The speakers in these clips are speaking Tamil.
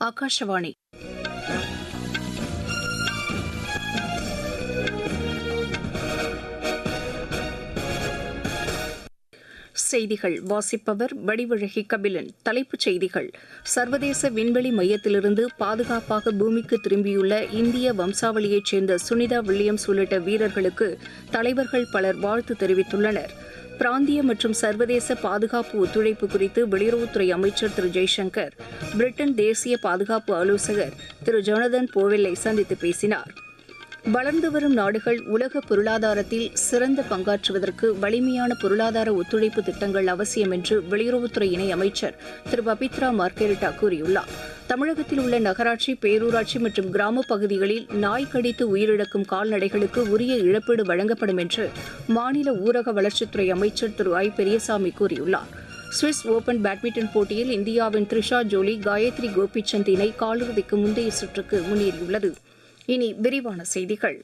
ಆಕಾಶವಾಣಿ. செய்திகள் வாசிப்பவர் வடிவழகி கபிலன். தலைப்புச் செய்திகள். சர்வதேச விண்வெளி மையத்திலிருந்து பாதுகாப்பாக பூமிக்கு திரும்பியுள்ள இந்திய வம்சாவளியைச் சேர்ந்த சுனிதா வில்லியம்ஸ் உள்ளிட்ட வீரர்களுக்கு தலைவர்கள் பலர் வாழ்த்து தெரிவித்துள்ளனர். பிராந்திய மற்றும் சர்வதேச பாதுகாப்பு ஒத்துழைப்பு குறித்து வெளியுறவுத்துறை அமைச்சர் திரு. ஜெய்சங்கர் பிரிட்டன் தேசிய பாதுகாப்பு ஆலோசகர் திரு. ஜொனதன் போவெல்லை சந்தித்து பேசினார். வளர்ந்து வரும் நாடுகள் உலக பொருளாதாரத்தில் சிறந்த பங்காற்றுவதற்கு வலிமையான பொருளாதார ஒத்துழைப்பு திட்டங்கள் அவசியம் என்று வெளியுறவுத்துறை இணை அமைச்சர் திரு பபித்ரா மார்கெரிட்டா கூறியுள்ளார். தமிழகத்தில் உள்ள நகராட்சி பேரூராட்சி மற்றும் கிராம பகுதிகளில் நாய் கடித்து உயிரிழக்கும் கால்நடைகளுக்கு உரிய இழப்பீடு வழங்கப்படும் என்று மாநில ஊரக வளர்ச்சித்துறை அமைச்சர் திரு ஐ. பெரியசாமி கூறியுள்ளார். சுவிஸ் ஓபன் பேட்மிண்டன் போட்டியில் இந்தியாவின் த்ரிஷா ஜோலி காயத்ரி கோபிச்சந்த் இணை காலிறுதிக்கு முந்தைய சுற்றுக்கு முன்னேறியுள்ளது. இனி விரிவான செய்திகள்.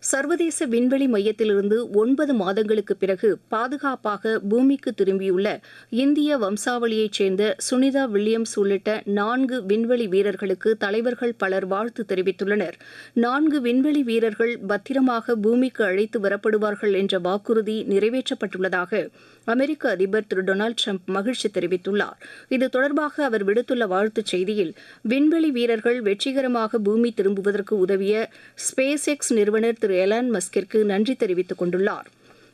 சர்வதேச விண்வெளி மையத்திலிருந்து ஒன்பது மாதங்களுக்கு பிறகு பாதுகாப்பாக பூமிக்கு திரும்பியுள்ள இந்திய வம்சாவளியைச் சேர்ந்த சுனிதா வில்லியம்ஸ் உள்ளிட்ட நான்கு விண்வெளி வீரர்களுக்கு தலைவர்கள் பலர் வாழ்த்து தெரிவித்துள்ளனர். நான்கு விண்வெளி வீரர்கள் பத்திரமாக பூமிக்கு அழைத்து வரப்படுவார்கள் என்ற வாக்குறுதி நிறைவேற்றப்பட்டுள்ளதாக அமெரிக்க அதிபர் திரு டொனால்டு ட்ரம்ப் மகிழ்ச்சி தெரிவித்துள்ளார். இது தொடர்பாக அவர் விடுத்துள்ள வாழ்த்துச் செய்தியில் விண்வெளி வீரர்கள் வெற்றிகரமாக பூமி திரும்புவதற்கு உதவிய ஸ்பேஸ் எக்ஸ் நிறுவனர் திரு எலான் மஸ்கிற்கு நன்றி தெரிவித்துக் கொண்டுள்ளார்.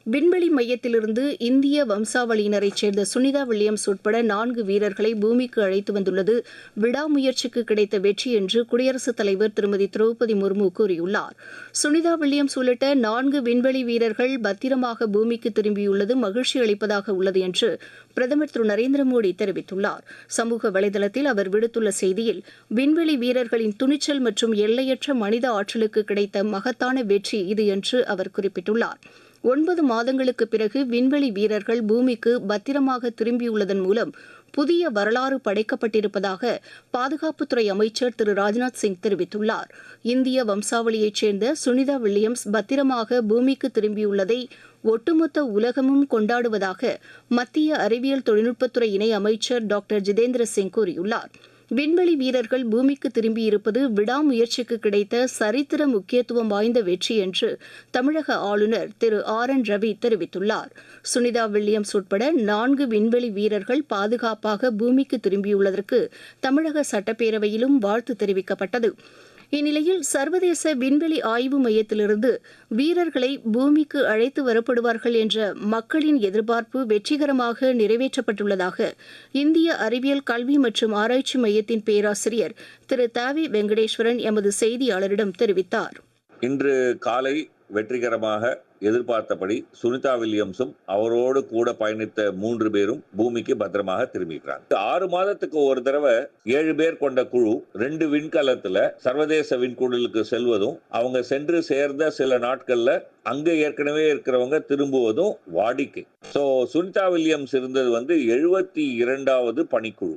விண்வெளி மையத்திலிருந்து இந்திய வம்சாவளியினரைச் சேர்ந்த சுனிதா வில்லியம்ஸ் உட்பட நான்கு வீரர்களை பூமிக்கு அழைத்து வந்துள்ளது. விடாமுயற்சிக்கு கிடைத்த வெற்றி என்று குடியரசுத் தலைவர் திருமதி திரௌபதி முர்மு கூறியுள்ளார். சுனிதா வில்லியம்ஸ் உள்ளிட்ட நான்கு விண்வெளி வீரர்கள் பத்திரமாக பூமிக்கு திரும்பியுள்ளது மகிழ்ச்சி அளிப்பதாக உள்ளது என்று பிரதமர் திரு நரேந்திர மோடி தெரிவித்துள்ளார். சமூக வலைதளத்தில் அவர் விடுத்துள்ள செய்தியில் விண்வெளி வீரர்களின் துணிச்சல் மற்றும் எல்லையற்ற மனித ஆற்றலுக்கு கிடைத்த மகத்தான வெற்றி இது என்று அவர் குறிப்பிட்டுள்ளார். ஒன்பது மாதங்களுக்கு பிறகு விண்வெளி வீரர்கள் பூமிக்கு பத்திரமாக திரும்பியுள்ளதன் மூலம் புதிய வரலாறு படைக்கப்பட்டிருப்பதாக பாதுகாப்புத்துறை அமைச்சர் திரு. ராஜ்நாத் சிங் தெரிவித்துள்ளார். இந்திய வம்சாவளியைச் சேர்ந்த சுனிதா வில்லியம்ஸ் பத்திரமாக பூமிக்கு திரும்பியுள்ளதை ஒட்டுமொத்த உலகமும் கொண்டாடுவதாக மத்திய அறிவியல் தொழில்நுட்பத்துறை இணை அமைச்சர் டாக்டர் ஜிதேந்திர சிங் கூறியுள்ளார். விண்வெளி வீரர்கள் பூமிக்கு திரும்பியிருப்பது விடாமுயற்சிக்கு கிடைத்த சரித்திர முக்கியத்துவம் வாய்ந்த வெற்றி என்று தமிழக ஆளுநர் திரு ஆர் என் ரவி தெரிவித்துள்ளார். சுனிதா வில்லியம்ஸ் உட்பட நான்கு விண்வெளி வீரர்கள் பாதுகாப்பாக பூமிக்கு திரும்பியுள்ளதற்கு தமிழக சட்டப்பேரவையிலும் வாழ்த்து தெரிவிக்கப்பட்டது. இந்நிலையில் சர்வதேச விண்வெளி ஆய்வு மையத்திலிருந்து வீரர்களை பூமிக்கு அழைத்து வரப்படுவார்கள் என்ற மக்களின் எதிர்பார்ப்பு வெற்றிகரமாக நிறைவேற்றப்பட்டுள்ளதாக இந்திய அறிவியல் கல்வி மற்றும் ஆராய்ச்சி மையத்தின் பேராசிரியர் திரு தாவி வெங்கடேஸ்வரன் எமது செய்தியாளரிடம் தெரிவித்தார். இன்று காலை வெற்றிகரமாக எதிர்பார்த்தபடி சுனிதா வில்லியம்ஸும் அவரோடு கூட பயணித்த மூன்று பேரும் பூமிக்கு பத்திரமாக திரும்பிக்கிறாங்க ஆறு மாதத்துக்கு ஒரு தடவை ஏழு பேர் கொண்ட குழு ரெண்டு விண்கலத்துல சர்வதேச விண்கூடலுக்கு செல்வதும் அவங்க சென்று சேர்ந்த சில நாட்கள்ல அங்க ஏற்கனவே இருக்கிறவங்க திரும்புவதும் வாடிக்கை. சோ சுனிதா வில்லியம்ஸ் இருந்தது வந்து எழுபத்தி இரண்டாவது பணிக்குழு.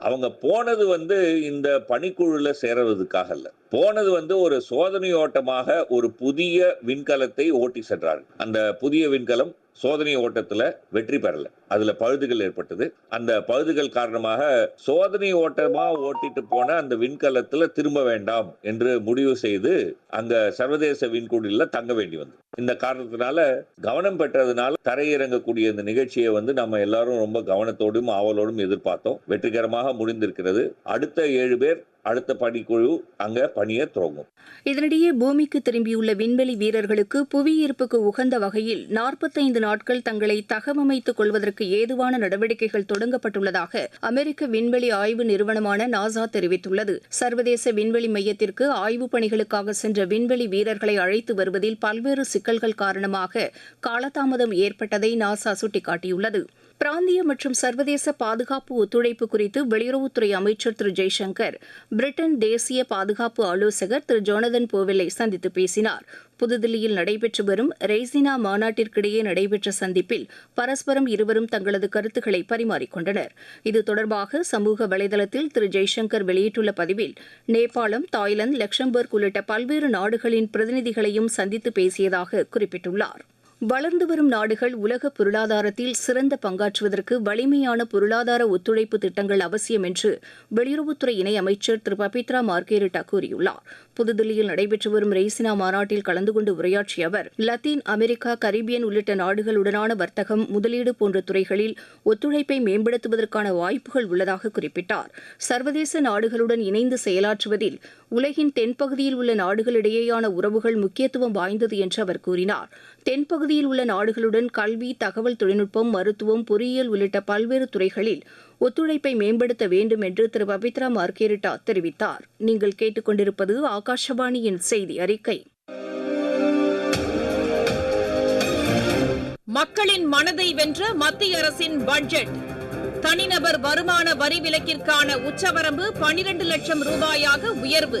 அவங்க போனது வந்து இந்த பணிக்குழுல சேரறதுக்காக அல்ல போனது வந்து ஒரு சோதனை ஓட்டமாக ஒரு புதிய விண்கலத்தை ஓட்டி சென்றார்கள். அந்த புதிய விண்கலம் சோதனை ஓட்டத்தில் வெற்றி பெறலை. அதில் பழுதுகள் ஏற்பட்டது. அந்த பழுதுகள் காரணமாக சோதனை ஓட்டமாக ஓட்டிட்டு போன அந்த விண்கலத்துல திரும்ப வேண்டாம் என்று முடிவு செய்து அங்க சர்வதேச விண்குடில தங்க வேண்டி வந்தது. இந்த காரணத்தினால கவனம் பெற்றதுனால தரையிறங்கக்கூடிய இந்த நிகழ்ச்சியை வந்து நம்ம எல்லாரும் ரொம்ப கவனத்தோடும் ஆவலோடும் எதிர்பார்த்தோம். வெற்றிகரமாக முடிந்திருக்கிறது. அடுத்த ஏழு பேர் அடுத்த பணிக்குழு அங்க பணியை துவங்கும். இதனிடையே பூமிக்கு திரும்பியுள்ள விண்வெளி வீரர்களுக்கு புவியீர்ப்புக்கு உகந்த வகையில் நாற்பத்தைந்து நாட்கள் தங்களை தகவமைத்துக் கொள்வதற்கு ஏதுவான நடவடிக்கைகள் தொடங்கப்பட்டுள்ளதாக அமெரிக்க விண்வெளி ஆய்வு நிறுவனமான நாசா தெரிவித்துள்ளது. சர்வதேச விண்வெளி மையத்திற்கு ஆய்வுப் பணிகளுக்காக சென்ற விண்வெளி வீரர்களை அழைத்து வருவதில் பல்வேறு சிக்கல்கள் காரணமாக காலதாமதம் ஏற்பட்டதை நாசா சுட்டிக்காட்டியுள்ளது. பிராந்திய மற்றும் சர்வதேச பாதுகாப்பு ஒத்துழைப்பு குறித்து வெளியுறவுத்துறை அமைச்சர் திரு ஜெய்சங்கர் பிரிட்டன் தேசிய பாதுகாப்பு ஆலோசகர் திரு ஜோனதன் போவெல்லை சந்தித்து பேசினார். புதுதில்லியில் நடைபெற்று வரும் ரெய்சினா மாநாட்டிற்கிடையே நடைபெற்ற சந்திப்பில் பரஸ்பரம் இருவரும் தங்களது கருத்துக்களை பரிமாறிக்கொண்டனர் இது தொடர்பாக சமூக வலைதளத்தில் திரு ஜெய்சங்கர் வெளியிட்டுள்ள பதிவில் நேபாளம் தாய்லாந்து லக்சம்பர்க் உள்ளிட்ட பல்வேறு நாடுகளின் பிரதிநிதிகளையும் சந்தித்து பேசியதாக குறிப்பிட்டுள்ளார். வளர்ந்து வரும் நாடுகள் உலக பொருளாதாரத்தில் சிறந்த பங்காற்றுவதற்கு வலிமையான பொருளாதார ஒத்துழைப்பு திட்டங்கள் அவசியம் என்று வெளியுறவுத்துறை இணை அமைச்சர் திரு பபித்ரா மார்கேரிட்டா கூறியுள்ளார். புதுதில்லியில் நடைபெற்று வரும் ரெய்சினா மாநாட்டில் கலந்து கொண்டு உரையாற்றிய அவர் லத்தீன் அமெரிக்கா கரீபியன் உள்ளிட்ட நாடுகளுடனான வர்த்தகம் முதலீடு போன்ற துறைகளில் ஒத்துழைப்பை மேம்படுத்துவதற்கான வாய்ப்புகள் உள்ளதாக குறிப்பிட்டார். சர்வதேச நாடுகளுடன் இணைந்து செயலாற்றுவதில் உலகின் தென்பகுதியில் உள்ள நாடுகளிடையேயான உறவுகள் முக்கியத்துவம் வாய்ந்தது என்று அவர் கூறினார். தென்பகுதியில் உள்ள நாடுகளுடன் கல்வி தகவல் தொழில்நுட்பம் மருத்துவம் பொறியியல் உள்ளிட்ட பல்வேறு துறைகளில் ஒத்துழைப்பை மேம்படுத்த வேண்டும் என்று திரு பபித்ரா மார்கேரிட்டா தெரிவித்தார். நீங்கள் கேட்டுக்கொண்டிருப்பது ஆகாஷவாணியின் செய்தி அறிக்கை. மக்களின் மனதை வென்ற மத்திய அரசின் பட்ஜெட். தனிநபர் வருமான வரி விலக்கிற்கான உச்சவரம்பு பனிரண்டு லட்சம் ரூபாயாக உயர்வு.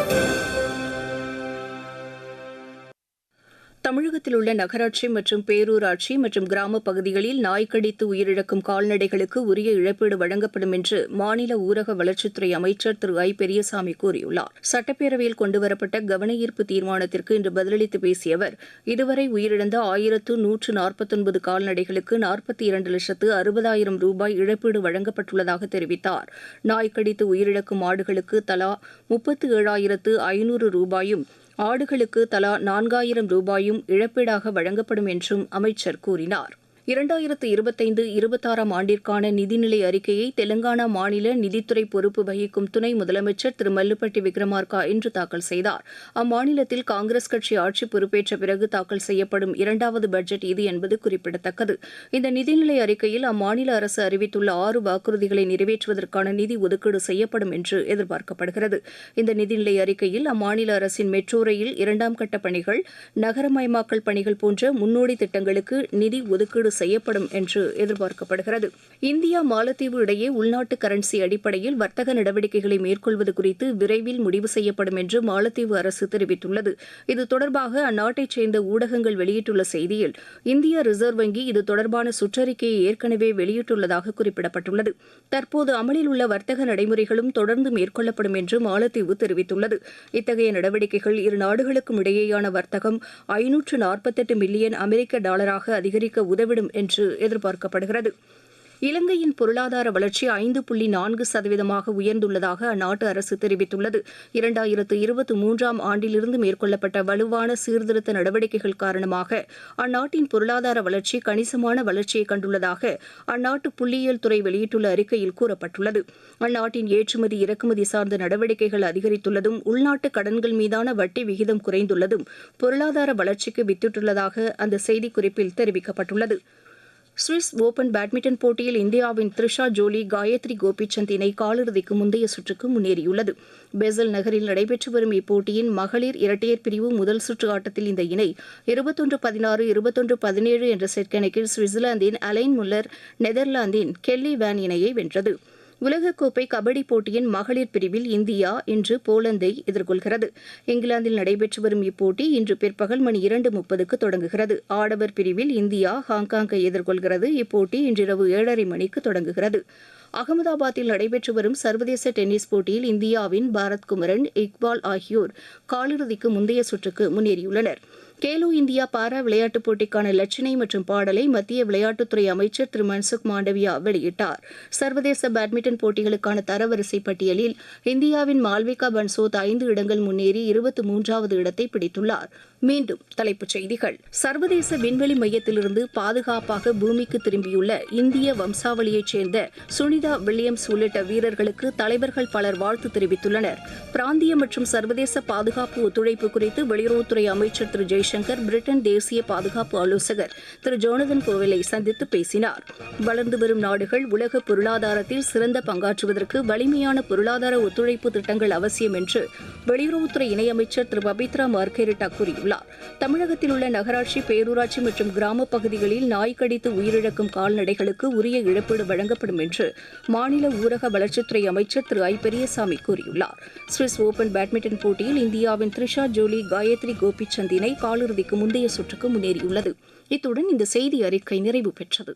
தமிழகத்தில் உள்ள நகராட்சி மற்றும் பேரூராட்சி மற்றும் கிராம பகுதிகளில் நாய் கடித்து உயிரிழக்கும் கால்நடைகளுக்கு உரிய இழப்பீடு வழங்கப்படும் என்று மாநில ஊரக வளர்ச்சித்துறை அமைச்சர் திரு ஐ. பெரியசாமி கூறியுள்ளார். சட்டப்பேரவையில் கொண்டுவரப்பட்ட கவன ஈர்ப்பு தீர்மானத்திற்கு இன்று பதிலளித்து பேசிய அவர் இதுவரை உயிரிழந்த ஆயிரத்து நூற்று நாற்பத்தொன்பது கால்நடைகளுக்கு நாற்பத்தி இரண்டு லட்சத்து அறுபதாயிரம் ரூபாய் இழப்பீடு வழங்கப்பட்டுள்ளதாக தெரிவித்தார். நாய் கடித்து உயிரிழக்கும் ஆடுகளுக்கு தலா முப்பத்து ஏழாயிரத்து ஐநூறு ரூபாயும் ஆடுகளுக்கு தலா நான்காயிரம் ரூபாயும் இழப்பீடாக வழங்கப்படும் என்றும் அமைச்சர் கூறினார். இரண்டாயிரத்து இருபத்தைந்து இருபத்தாறாம் ஆண்டிற்கான நிதிநிலை அறிக்கையை தெலங்கானா மாநில நிதித்துறை பொறுப்பு வகிக்கும் துணை முதலமைச்சர் திரு மல்லுப்பட்டி விக்ரமார்கா இன்று தாக்கல் செய்தார். அம்மாநிலத்தில் காங்கிரஸ் கட்சி ஆட்சி பொறுப்பேற்ற பிறகு தாக்கல் செய்யப்படும் இரண்டாவது பட்ஜெட் இது என்பது குறிப்பிடத்தக்கது. இந்த நிதிநிலை அறிக்கையில் அம்மாநில அரசு அறிவித்துள்ள ஆறு வாக்குறுதிகளை நிறைவேற்றுவதற்கான நிதி ஒதுக்கீடு செய்யப்படும் என்று எதிர்பார்க்கப்படுகிறது. இந்த நிதிநிலை அறிக்கையில் அம்மாநில அரசின் மெட்ரோ ரயில் இரண்டாம் கட்ட பணிகள் நகரமயமாக்கல் பணிகள் போன்ற முன்னோடி திட்டங்களுக்கு நிதி ஒதுக்கீடு செய்யப்படும் என்று எதிர்பார்க்கப்படுகிறது. இந்தியா மாலத்தீவு இடையே உள்நாட்டு கரன்சி அடிப்படையில் வர்த்தக நடவடிக்கைகளை மேற்கொள்வது குறித்து விரைவில் முடிவு செய்யப்படும் என்று மாலத்தீவு அரசு தெரிவித்துள்ளது. இது தொடர்பாக அந்நாட்டைச் சேர்ந்த ஊடகங்கள் வெளியிட்டுள்ள செய்தியில் இந்திய ரிசர்வ் வங்கி இது தொடர்பான சுற்றறிக்கையை ஏற்கனவே வெளியிட்டுள்ளதாக குறிப்பிடப்பட்டுள்ளது. தற்போது அமலில் உள்ள வர்த்தக நடைமுறைகளும் தொடர்ந்து மேற்கொள்ளப்படும் என்று மாலத்தீவு தெரிவித்துள்ளது. இத்தகைய நடவடிக்கைகள் இரு நாடுகளுக்கும் இடையேயான வர்த்தகம் ஐநூற்று நாற்பத்தெட்டு மில்லியன் அமெரிக்க டாலராக அதிகரிக்க உதவிடும் என்று எதிர்பார்க்கப்படுகிறது. இலங்கையின் பொருளாதார வளர்ச்சி ஐந்து புள்ளி நான்கு சதவீதமாக உயர்ந்துள்ளதாக அந்நாட்டு அரசு தெரிவித்துள்ளது. இரண்டாயிரத்து இருபத்தி மூன்றாம் ஆண்டிலிருந்து மேற்கொள்ளப்பட்ட வலுவான சீர்திருத்த நடவடிக்கைகள் காரணமாக அந்நாட்டின் பொருளாதார வளர்ச்சி கணிசமான வளர்ச்சியை கண்டுள்ளதாக அந்நாட்டு புள்ளியியல் துறை வெளியிட்டுள்ள அறிக்கையில் கூறப்பட்டுள்ளது. அந்நாட்டின் ஏற்றுமதி இறக்குமதி சார்ந்த நடவடிக்கைகள் அதிகரித்துள்ளதும் உள்நாட்டு கடன்கள் மீதான வட்டி விகிதம் குறைந்துள்ளதும் பொருளாதார வளர்ச்சிக்கு வித்திட்டுள்ளதாக அந்த செய்திக்குறிப்பில் தெரிவிக்கப்பட்டுள்ளது. சுவிஸ் ஓபன் பேட்மிண்டன் போட்டியில் இந்தியாவின் த்ரிஷா ஜோலி காயத்ரி கோபிச்சந்த் இணை காலிறுதிக்கு முந்தைய சுற்றுக்கு முன்னேறியுள்ளது. பெசல் நகரில் நடைபெற்று வரும் இப்போட்டியின் மகளிர் இரட்டையர் பிரிவு முதல் சுற்று ஆட்டத்தில் இந்த இணை இருபத்தொன்று பதினாறு இருபத்தொன்று பதினேழு என்ற செட் கணக்கில் சுவிட்சர்லாந்தின் அலைன் முல்லர் நெதர்லாந்தின் கெல்லி வேன் இணையை வென்றது. உலகக்கோப்பை கபடி போட்டியின் மகளிர் பிரிவில் இந்தியா இன்று போலந்தை எதிர்கொள்கிறது. இங்கிலாந்தில் நடைபெற்று வரும் இப்போட்டி இன்று பிற்பகல் மணி இரண்டு முப்பதுக்கு தொடங்குகிறது. ஆடவர் பிரிவில் இந்தியா ஹாங்காங்கை எதிர்கொள்கிறது. இப்போட்டி இன்றிரவு ஏழரை மணிக்கு தொடங்குகிறது. அகமதாபாத்தில் நடைபெற்று வரும் சர்வதேச டென்னிஸ் போட்டியில் இந்தியாவின் பாரத் குமரன் இக்பால் ஆகியோர் காலிறுதிக்கு முந்தைய சுற்றுக்கு முன்னேறியுள்ளனர். கேலோ இந்தியா பாரா விளையாட்டுப் போட்டிக்கான லட்சணை மற்றும் பாடலை மத்திய விளையாட்டுத்துறை அமைச்சர் திரு மன்சுக் மாண்டவியா வெளியிட்டார். சர்வதேச பேட்மிண்டன் போட்டிகளுக்கான தரவரிசை பட்டியலில் இந்தியாவின் மால்விகா பன்சோத் ஐந்து இடங்கள் முன்னேறி இருபத்தி மூன்றாவது இடத்தை பிடித்துள்ளார். மீண்டும் தலைப்புச் செய்திகள். சர்வதேச விண்வெளி மையத்திலிருந்து பாதுகாப்பாக பூமிக்கு திரும்பியுள்ள இந்திய வம்சாவளியைச் சேர்ந்த சுனிதா வில்லியம்ஸ் உள்ளிட்ட வீரர்களுக்கு தலைவர்கள் பலர் வாழ்த்து தெரிவித்துள்ளனர். பிராந்திய மற்றும் சர்வதேச பாதுகாப்பு ஒத்துழைப்பு குறித்து வெளியுறவுத்துறை அமைச்சர் திரு ஜெய்சங்கர் ஜெய்சங்கர் பிரிட்டன் தேசிய பாதுகாப்பு ஆலோசகர் திரு. ஜோனதன் கோவிலை சந்தித்து பேசினார். வளர்ந்து வரும் நாடுகள் உலக பொருளாதாரத்தில் சிறந்த பங்காற்றுவதற்கு வலிமையான பொருளாதார ஒத்துழைப்பு திட்டங்கள் அவசியம் என்று வெளியுறவுத்துறை இணையமைச்சர் திரு. பபித்ரா மார்கெரிட்டா கூறியுள்ளார். தமிழகத்தில் உள்ள நகராட்சி பேரூராட்சி மற்றும் கிராம பகுதிகளில் நாய் கடித்து உயிரிழக்கும் கால்நடைகளுக்கு உரிய இழப்பீடு வழங்கப்படும் என்று மாநில ஊரக வளர்ச்சித்துறை அமைச்சர் திரு. ஐ. பெரியசாமி கூறியுள்ளார். சுவிஸ் ஓபன் பேட்மிண்டன் போட்டியில் இந்தியாவின் த்ரிஷா ஜோலி காயத்ரி கோபிச்சந்த் கால் காலிறுதிக்கு முந்தைய சுற்றுக்கு முன்னேறியுள்ளது. இத்துடன் இந்த செய்தி அறிக்கை நிறைவு பெற்றது.